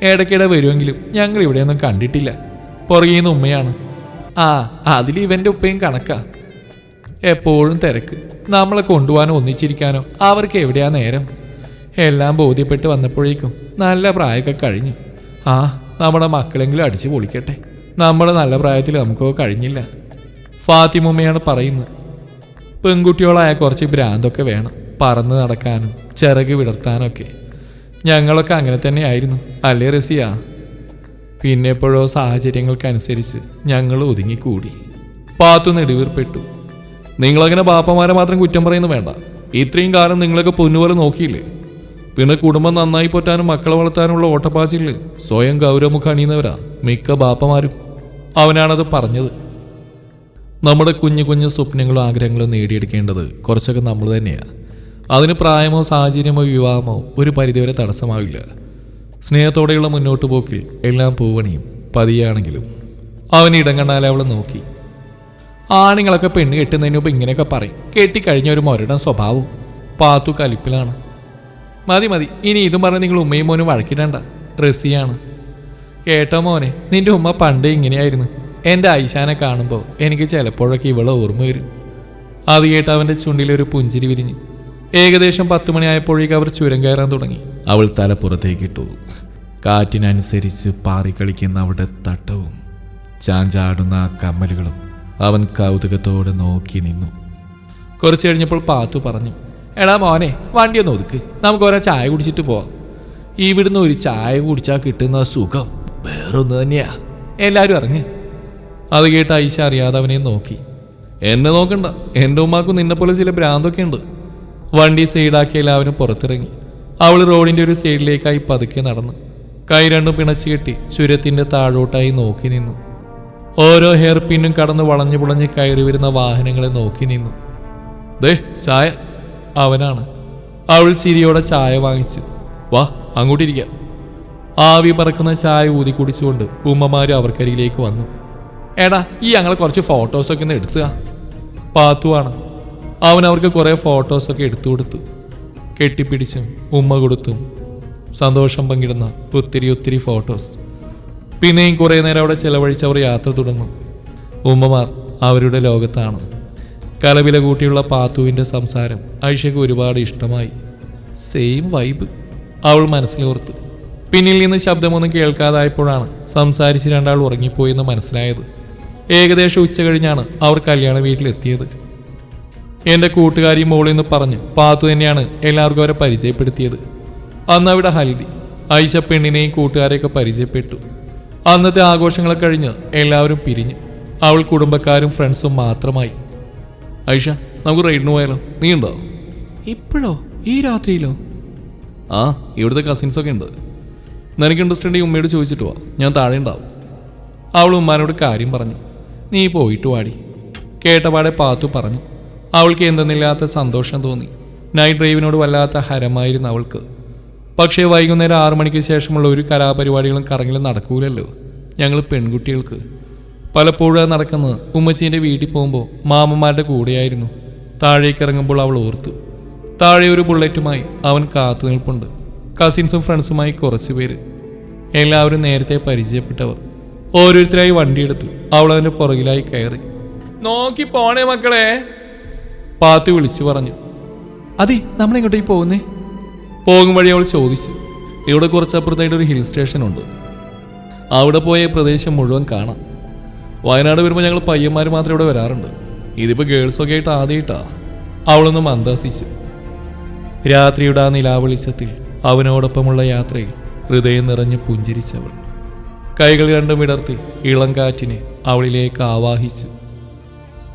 ഇടയ്ക്കിടെ വരുമെങ്കിലും ഞങ്ങൾ ഇവിടെയൊന്നും കണ്ടിട്ടില്ല. പുറകിൽ നിന്ന് ഉമ്മയാണ്. ആ അതിൽ ഇവന്റെ ഉപ്പയും കണക്കാ. എപ്പോഴും തിരക്ക്. നമ്മളെ കൊണ്ടുപോകാനോ ഒന്നിച്ചിരിക്കാനോ അവർക്ക് എവിടെയാ നേരം? എല്ലാം ബോധ്യപ്പെട്ട് വന്നപ്പോഴേക്കും നല്ല പ്രായമൊക്കെ കഴിഞ്ഞു. ആ നമ്മുടെ മക്കളെങ്കിലും അടിച്ചു പൊളിക്കട്ടെ. നമ്മൾ നല്ല പ്രായത്തിൽ നമുക്കൊക്കെ കഴിഞ്ഞില്ല. ഫാത്തിമുമ്മയാണ് പറയുന്നത്. പെൺകുട്ടികളായ കുറച്ച് ഭ്രാന്തൊക്കെ വേണം. പറന്ന് നടക്കാനും ചിറക് വിടർത്താനൊക്കെ. ഞങ്ങളൊക്കെ അങ്ങനെ തന്നെയായിരുന്നു അല്ലേ റസിയ? പിന്നെ എപ്പോഴോ സാഹചര്യങ്ങൾക്കനുസരിച്ച് ഞങ്ങൾ ഒതുങ്ങിക്കൂടി. പാത്തു നെടുവീർപ്പെട്ടു. നിങ്ങളങ്ങനെ ബാപ്പമാരെ മാത്രം കുറ്റം പറയുന്നു വേണ്ട. ഇത്രയും കാലം നിങ്ങളൊക്കെ പൊന്നുപോലെ നോക്കിയില്ലേ? പിന്നെ കുടുംബം നന്നായി പോറ്റാനും മക്കളെ വളർത്താനുമുള്ള ഓട്ടപ്പാച്ചിൽ സ്വയം ഗൗരവമുഖം അണിയുന്നവരാ മിക്ക ബാപ്പമാരും. അവനാണത് പറഞ്ഞത്. നമ്മുടെ കുഞ്ഞു കുഞ്ഞു സ്വപ്നങ്ങളും ആഗ്രഹങ്ങളും നേടിയെടുക്കേണ്ടത് കുറച്ചൊക്കെ നമ്മൾ തന്നെയാണ് അതിന് പ്രായമോ സാഹചര്യമോ വിവാഹമോ ഒരു പരിധിവരെ തടസ്സമാവില്ല. സ്നേഹത്തോടെയുള്ള മുന്നോട്ട് പോക്കിൽ എല്ലാം പൂവണിയും പതിയാണെങ്കിലും അവൻ ഇടം കണ്ടാലെ അവളെ നോക്കി. ആണുങ്ങളൊക്കെ പെണ്ണ് കെട്ടുന്നതിന് മുമ്പ് ഇങ്ങനെയൊക്കെ പറയും. കെട്ടിക്കഴിഞ്ഞ ഒരു മൊരടൻ സ്വഭാവവും പാത്തു കലിപ്പിലാണ്. മതി മതി ഇനി ഇതും പറഞ്ഞ് നിങ്ങൾ ഉമ്മയും മോനും വഴക്കിടണ്ട. ഡ്രസ്സിയാണ് കേട്ടോ മോനെ നിന്റെ ഉമ്മ പണ്ടേ ഇങ്ങനെയായിരുന്നു. എന്റെ ഐശാനെ കാണുമ്പോൾ എനിക്ക് ചിലപ്പോഴൊക്കെ ഇവളെ ഓർമ്മ വരും. അത് കേട്ട് അവന്റെ ചുണ്ടിലൊരു പുഞ്ചിരി വിരിഞ്ഞു ഏകദേശം പത്ത് മണിയായപ്പോഴേക്ക് അവർ ചുരം കയറാൻ തുടങ്ങി. അവൾ തല പുറത്തേക്കിട്ടു കാറ്റിനനുസരിച്ച് പാറിക്കളിക്കുന്ന അവളുടെ തട്ടവും ചാഞ്ചാടുന്ന കമ്മലുകളും അവൻ കൗതുകത്തോടെ നോക്കി നിന്നു. കുറച്ച് കഴിഞ്ഞപ്പോൾ പാത്തു പറഞ്ഞു എടാ മോനെ വണ്ടി ഒന്ന് ഒതുക്ക്. നമുക്ക് ഓരോ ചായ കുടിച്ചിട്ട് പോവാം. ഇവിടുന്ന് ഒരു ചായ കുടിച്ചാൽ കിട്ടുന്ന സുഖം വേറൊന്നു തന്നെയാ. എല്ലാവരും ഇറങ്ങി. അത് കേട്ട് ഐശ അറിയാതെ അവനെ നോക്കി. എന്നെ നോക്കണ്ട. എന്റെ ഉമ്മാക്കും നിന്നെപ്പോലെ ചില ഭ്രാന്തൊക്കെ ഉണ്ട് വണ്ടി സൈഡാക്കി എല്ലാവരും പുറത്തിറങ്ങി. അവൾ റോഡിന്റെ ഒരു സൈഡിലേക്കായി പതുക്കെ നടന്നു. കൈ രണ്ടും പിണച്ചു കെട്ടി ചുരത്തിന്റെ താഴോട്ടായി നോക്കി നിന്നു. ഓരോ ഹെയർ പിന്നും കടന്ന് വളഞ്ഞു പുളഞ്ഞ് കയറി വരുന്ന വാഹനങ്ങളെ നോക്കി നിന്നു. ദേ ചായ. അവനാണ്. അവൾ ചിരിയോടെ ചായ വാങ്ങിച്ചു. വാ അങ്ങോട്ടിരിക്കാം. ആവി പറക്കുന്ന ചായ ഊതി കുടിച്ചുകൊണ്ട് ഉമ്മമാര് അവർക്കരികിലേക്ക് വന്നു. എടാ ഈ ഞങ്ങളെ കുറച്ച് ഫോട്ടോസൊക്കെ ഒന്ന് എടുത്തുക. പാത്തുവാണ് അവൻ അവർക്ക് കുറേ ഫോട്ടോസൊക്കെ എടുത്തു കൊടുത്തു. കെട്ടിപ്പിടിച്ചും ഉമ്മ കൊടുത്തും. സന്തോഷം പങ്കിടുന്ന ഒത്തിരി ഒത്തിരി ഫോട്ടോസ് പിന്നെയും കുറേ നേരം അവിടെ ചെലവഴിച്ച് അവർ യാത്ര തുടർന്നു. ഉമ്മമാർ അവരുടെ ലോകത്താണ്. കലവില കൂട്ടിയുള്ള പാത്തുവിന്റെ സംസാരം ഐഷയ്ക്ക് ഒരുപാട് ഇഷ്ടമായി. സെയിം വൈബ് അവൾ മനസ്സിൽ ഓർത്തു. പിന്നിൽ നിന്ന് ശബ്ദമൊന്നും കേൾക്കാതായപ്പോഴാണ് സംസാരിച്ച് രണ്ടാൾ ഉറങ്ങിപ്പോയെന്ന് മനസ്സിലായത്. ഏകദേശം ഉച്ച കഴിഞ്ഞാണ് അവർ കല്യാണ വീട്ടിലെത്തിയത്. എന്റെ കൂട്ടുകാരി മോളിൽ നിന്ന് പറഞ്ഞ് പാത്തു തന്നെയാണ് എല്ലാവർക്കും അവരെ പരിചയപ്പെടുത്തിയത്. അന്ന് അവിടെ ഹൽദി ഐഷ പെണ്ണിനെയും കൂട്ടുകാരെയൊക്കെ പരിചയപ്പെട്ടു. അന്നത്തെ ആഘോഷങ്ങളൊക്കെ കഴിഞ്ഞ് എല്ലാവരും പിരിഞ്ഞു അവൾ കുടുംബക്കാരും ഫ്രണ്ട്സും മാത്രമായി. ഐഷ നമുക്ക് റൈഡിന് പോയാലോ? നീ ഉണ്ടോ? ഇപ്പോഴോ? ഈ രാത്രിയിലോ? ആ ഇവിടുത്തെ കസിൻസ് ഒക്കെ ഉണ്ട്. നിനക്ക് ഇൻട്രസ്റ്റ് ഉണ്ടെങ്കിൽ ഉമ്മയോട് ചോദിച്ചിട്ട് വാ ഞാൻ താഴെ ഉണ്ടാവും. അവൾ ഉമ്മാനോട് കാര്യം പറഞ്ഞു. നീ പോയിട്ട് വാടി. കേട്ടപാടെ പാത്തു പറഞ്ഞു. അവൾക്ക് എന്തെന്നില്ലാത്ത സന്തോഷം തോന്നി. നൈറ്റ് ഡ്രൈവിനോട് വല്ലാത്ത ഹരമായിരുന്നു അവൾക്ക്. പക്ഷേ വൈകുന്നേരം ആറു മണിക്ക് ശേഷമുള്ള ഒരു കലാപരിപാടികളും കറങ്ങിലും നടക്കൂലല്ലോ. ഞങ്ങൾ പെൺകുട്ടികൾക്ക്. പലപ്പോഴും നടക്കുന്നത് ഉമ്മച്ചീന്റെ വീട്ടിൽ പോകുമ്പോൾ മാമന്മാരുടെ കൂടെയായിരുന്നു. താഴേക്ക് ഇറങ്ങുമ്പോൾ അവൾ ഓർത്തു. താഴെ ഒരു ബുള്ളറ്റുമായി അവൻ കാത്തു നിൽപ്പുണ്ട്. കസിൻസും ഫ്രണ്ട്സുമായി കുറച്ച് പേര്. എല്ലാവരും നേരത്തെ പരിചയപ്പെട്ടവർ. ഓരോരുത്തരായി വണ്ടിയെടുത്തു അവൾ അതിന്റെ പുറകിലായി കയറി. നോക്കി പോണേ മക്കളെ. പാത്തി വിളിച്ചു പറഞ്ഞു അതെ നമ്മൾ എങ്ങോട്ടേക്ക് പോകുന്നേ? പോകും വഴി അവൾ ചോദിച്ചു. ഇവിടെ കുറച്ചപ്പുറത്തായിട്ട് ഒരു ഹിൽ സ്റ്റേഷൻ ഉണ്ട് അവിടെ പോയ പ്രദേശം മുഴുവൻ കാണാം. വയനാട് വരുമ്പോൾ ഞങ്ങൾ പയ്യന്മാർ മാത്രമേ ഇവിടെ വരാറുണ്ട്. ഇതിപ്പോൾ ഗേൾസൊക്കെ ആയിട്ട് ആദ്യമായിട്ടാ അവളൊന്ന് മന്ദാസിച്ചു. രാത്രിയുടെ ആ നിലാവെളിച്ചത്തിൽ അവനോടൊപ്പമുള്ള യാത്രയിൽ ഹൃദയം നിറഞ്ഞ് പുഞ്ചിരിച്ചവൾ. കൈകൾ രണ്ടും വിടർത്തി ഇളം കാറ്റിനെ അവളിലേക്ക് ആവാഹിച്ചു.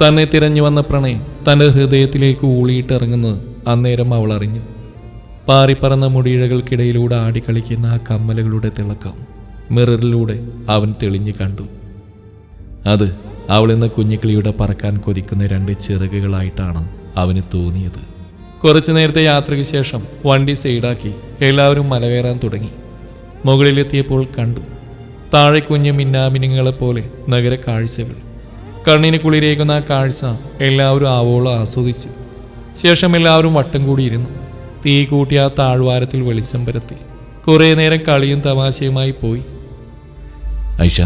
തന്നെ തിരഞ്ഞു വന്ന പ്രണയം തന്റെ ഹൃദയത്തിലേക്ക് ഊളിയിട്ടിറങ്ങുന്നത് അന്നേരം അവൾ അറിഞ്ഞു. പാറിപ്പറന്ന മുടിയിഴകൾക്കിടയിലൂടെ ആടിക്കളിക്കുന്ന ആ കമ്മലുകളുടെ തിളക്കം മിററിലൂടെ അവൻ തെളിഞ്ഞു കണ്ടു. അത് അവളെന്ന കുഞ്ഞിക്കിളിയുടെ പറക്കാൻ കൊതിക്കുന്ന രണ്ട് ചിറകുകളായിട്ടാണ് അവന് തോന്നിയത്. കുറച്ചു നേരത്തെ യാത്രയ്ക്ക് ശേഷം വണ്ടി സൈഡാക്കി എല്ലാവരും മല കയറാൻ തുടങ്ങി. മുകളിലെത്തിയപ്പോൾ കണ്ടു. താഴെ കുഞ്ഞു മിന്നാമിനുങ്ങളെ പോലെ നഗര കാഴ്ചകൾ. കണ്ണിന് കുളിരേക്കുന്ന ആ കാഴ്ച എല്ലാവരും ആവോളം ആസ്വദിച്ചു. ശേഷം എല്ലാവരും വട്ടം കൂടിയിരുന്നു. തീ കൂട്ടി ആ താഴ്വാരത്തിൽ വെളിച്ചം പരത്തി. കുറേ നേരം കളിയും തമാശയുമായി പോയി. ഐഷ?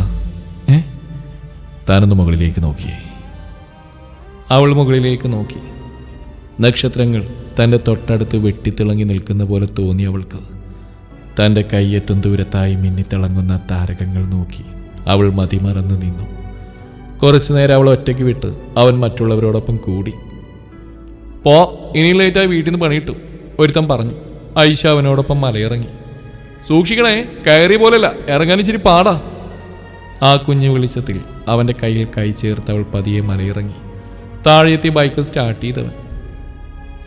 ഏ? താനൊന്ന് മുകളിലേക്ക് നോക്കിയേ. അവൾ മുകളിലേക്ക് നോക്കി. നക്ഷത്രങ്ങൾ തന്റെ തൊട്ടടുത്ത് വെട്ടിത്തിളങ്ങി നിൽക്കുന്ന പോലെ തോന്നി അവൾക്ക്. തന്റെ കയ്യെത്തും ദൂരത്തായി മിന്നിത്തിളങ്ങുന്ന താരകങ്ങൾ നോക്കി അവൾ മതിമറന്ന് നിന്നു. കുറച്ചു നേരം അവൾ ഒറ്റയ്ക്ക് വിട്ട് അവൻ മറ്റുള്ളവരോടൊപ്പം കൂടി. പോ ഇനി ലേറ്റായി വീട്ടിൽ നിന്ന് പണിയിട്ടു ഒരുത്തൻ പറഞ്ഞു. ഐഷ അവനോടൊപ്പം മലയിറങ്ങി. സൂക്ഷിക്കണേ കയറിയ പോലല്ല ഇറങ്ങാൻ ഇച്ചിരി പാടാ. ആ കുഞ്ഞു വെളിച്ചത്തിൽ അവന്റെ കയ്യിൽ കൈ ചേർത്ത് അവൾ പതിയെ മലയിറങ്ങി. താഴെത്തി ബൈക്ക് സ്റ്റാർട്ട് ചെയ്തവൻ.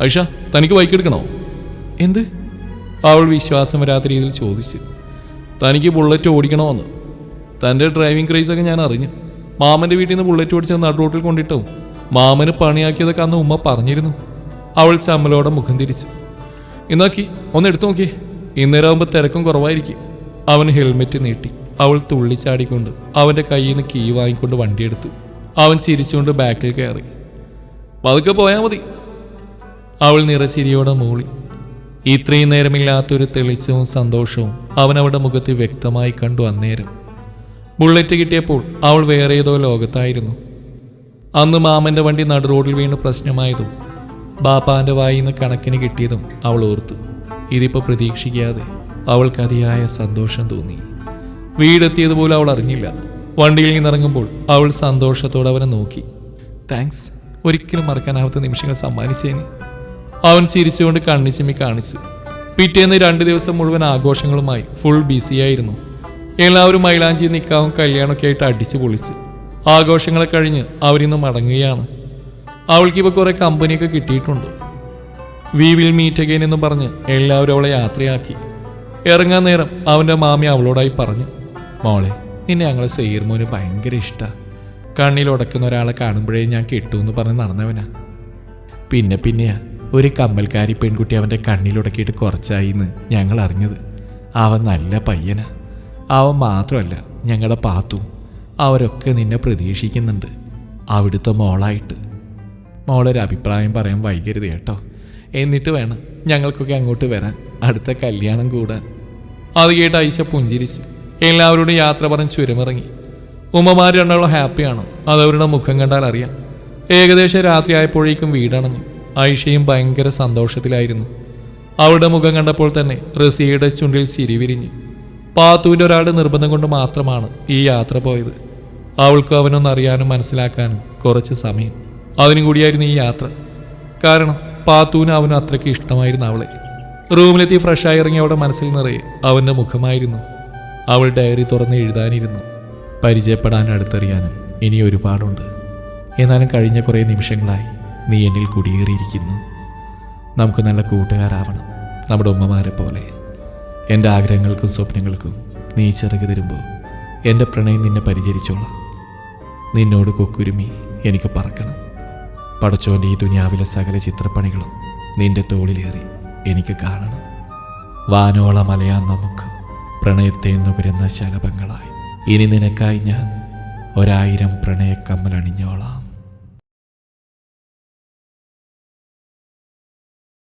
ഐഷ തനിക്ക് ബൈക്ക് എടുക്കണോ? എന്ത്? അവൾ വിശ്വാസം വരാത്ത രീതിയിൽ ചോദിച്ചു. തനിക്ക് ബുള്ളറ്റ് ഓടിക്കണമെന്ന് തന്റെ ഡ്രൈവിംഗ് ക്രൈസൊക്കെ ഞാൻ അറിഞ്ഞു. മാമന്റെ വീട്ടിൽ നിന്ന് ബുള്ളറ്റ് ഓടിച്ച് നടു റോട്ടിൽ കൊണ്ടിട്ടോ. മാമന് പണിയാക്കിയതൊക്കെ അന്ന് ഉമ്മ പറഞ്ഞിരുന്നു. അവൾ ചമ്മലോടെ മുഖം തിരിച്ചു. ഇന്നാക്കി ഒന്ന് എടുത്തു നോക്കി. ഇന്നേരമാകുമ്പോൾ തിരക്കും കുറവായിരിക്കും. അവൻ ഹെൽമെറ്റ് നീട്ടി. അവൾ തുള്ളിച്ചാടിക്കൊണ്ട് അവന്റെ കയ്യിൽ നിന്ന് കീ വാങ്ങിക്കൊണ്ട് വണ്ടിയെടുത്തു അവൻ ചിരിച്ചുകൊണ്ട് ബാക്കിൽ കയറി. പതുക്കെ പോയാൽ മതി. അവൾ നിറച്ചിരിയോടെ മൂളി. ഇത്രയും നേരമില്ലാത്തൊരു തെളിച്ചവും സന്തോഷവും അവൻ അവളുടെ മുഖത്ത് വ്യക്തമായി കണ്ടു അന്നേരം. ബുള്ളറ്റ് കിട്ടിയപ്പോൾ അവൾ വേറെ ഏതോ ലോകത്തായിരുന്നു. അന്ന് മാമന്റെ വണ്ടി നടു റോഡിൽ വീണ് പ്രശ്നമായതും ബാപ്പാന്റെ വായിൽ നിന്ന് കണക്കിന് കിട്ടിയതും അവൾ ഓർത്തു. ഇതിപ്പോൾ പ്രതീക്ഷിക്കാതെ അവൾക്ക് അതിയായ സന്തോഷം തോന്നി. വീടെത്തിയതുപോലെ അവൾ അറിഞ്ഞില്ല. വണ്ടിയിൽ നിന്നിറങ്ങുമ്പോൾ അവൾ സന്തോഷത്തോടെ അവനെ നോക്കി. താങ്ക്സ്. ഒരിക്കലും മറക്കാനാവാത്ത നിമിഷങ്ങൾ സമ്മാനിച്ചേന് അവൻ ചിരിച്ചുകൊണ്ട് കണ്ണിച്ചിമ്മി കാണിച്ചു. പിറ്റേന്ന് രണ്ട് ദിവസം മുഴുവൻ ആഘോഷങ്ങളുമായി ഫുൾ ബിസിയായിരുന്നു എല്ലാവരും മൈലാഞ്ചി നിൽക്കാവും കല്യാണമൊക്കെ ആയിട്ട് അടിച്ചു പൊളിച്ച്. ആഘോഷങ്ങളെ കഴിഞ്ഞ് അവരിന്ന് മടങ്ങുകയാണ്. അവൾക്കിപ്പോൾ കുറേ കമ്പനിയൊക്കെ കിട്ടിയിട്ടുണ്ട്. വി വിൽ മീറ്റ് അഗൈൻ എന്ന് പറഞ്ഞ് എല്ലാവരും അവളെ യാത്രയാക്കി. ഇറങ്ങാൻ നേരം അവന്റെ മാമി അവളോടായി പറഞ്ഞു മോളെ നിന്നെ ഞങ്ങളെ സെയ്യർമോന് ഭയങ്കര ഇഷ്ടാ. കണ്ണിലുടക്കുന്ന ഒരാളെ കാണുമ്പോഴേ ഞാൻ കിട്ടൂ എന്ന് പറഞ്ഞ് നടന്നവനാ. പിന്നെ പിന്നെയാ ഒരു കമ്മൽക്കാരി പെൺകുട്ടി അവന്റെ കണ്ണിലുടക്കിയിട്ട് കുറച്ചായിന്ന് ഞങ്ങൾ അറിഞ്ഞത്. അവൻ നല്ല പയ്യനാ. അവൻ മാത്രമല്ല ഞങ്ങളുടെ പാത്തും അവരൊക്കെ നിന്നെ പ്രതീക്ഷിക്കുന്നുണ്ട്. അവിടുത്തെ മോളായിട്ട്. മോളൊരു അഭിപ്രായം പറയാൻ വൈകരുത് കേട്ടോ. എന്നിട്ട് വേണം ഞങ്ങൾക്കൊക്കെ അങ്ങോട്ട് വരാൻ. അടുത്ത കല്യാണം കൂടാൻ. അത് കേട്ട് ഐശ പുഞ്ചിരിച്ച് എല്ലാവരോടും യാത്ര പറഞ്ഞ് ചുരമിറങ്ങി. ഉമ്മമാർ രണ്ടാളും ഹാപ്പിയാണ് അതവരുടെ മുഖം കണ്ടാൽ അറിയാം. ഏകദേശം രാത്രി ആയപ്പോഴേക്കും വീടണഞ്ഞു. ഐഷയും ഭയങ്കര സന്തോഷത്തിലായിരുന്നു. അവളുടെ മുഖം കണ്ടപ്പോൾ തന്നെ റസിയയുടെ ചുണ്ടിൽ ചിരി വിരിഞ്ഞു. പാത്തുവിന്റെ ഒരാളുടെ നിർബന്ധം കൊണ്ട് മാത്രമാണ് ഈ യാത്ര പോയത്. അവൾക്ക് അവനൊന്ന് അറിയാനും മനസ്സിലാക്കാനും കുറച്ച് സമയം. അതിനും കൂടിയായിരുന്നു ഈ യാത്ര. കാരണം പാത്തുവിന് അവനും അത്രയ്ക്ക് ഇഷ്ടമായിരുന്നു അവളെ. റൂമിലെത്തി ഫ്രഷായി ഇറങ്ങി അവളുടെ മനസ്സിൽ നിറയെ അവന്റെ മുഖമായിരുന്നു. അവൾ ഡയറി തുറന്ന് എഴുതാനിരുന്നു. പരിചയപ്പെടാൻ അടുത്തറിയാനും ഇനി ഒരുപാടുണ്ട്. എന്നാലും കഴിഞ്ഞ കുറേ നിമിഷങ്ങളായി നീ എന്നിൽ കുടിയേറിയിരിക്കുന്നു. നമുക്ക് നല്ല കൂട്ടുകാരാവണം. നമ്മുടെ ഉമ്മമാരെ പോലെ. എന്റെ ആഗ്രഹങ്ങൾക്കും സ്വപ്നങ്ങൾക്കും നീ ചിറക് തരുമ്പോൾ എന്റെ പ്രണയം നിന്നെ പരിചരിച്ചോളാം. നിന്നോട് കൊക്കുരുമി എനിക്ക് പറക്കണം. പടച്ചോന്റെ ഈ ദുനിയാവിലെ സകല ചിത്രപ്പണികളും നിന്റെ തോളിലേറി എനിക്ക് കാണണം. വാനോള മലയാ നമുക്ക് പ്രണയത്തെ നുകരുന്ന ശലഭങ്ങളായി. ഇനി നിനക്കായി ഞാൻ ഒരായിരം പ്രണയക്കമ്മലണിഞ്ഞോളാം.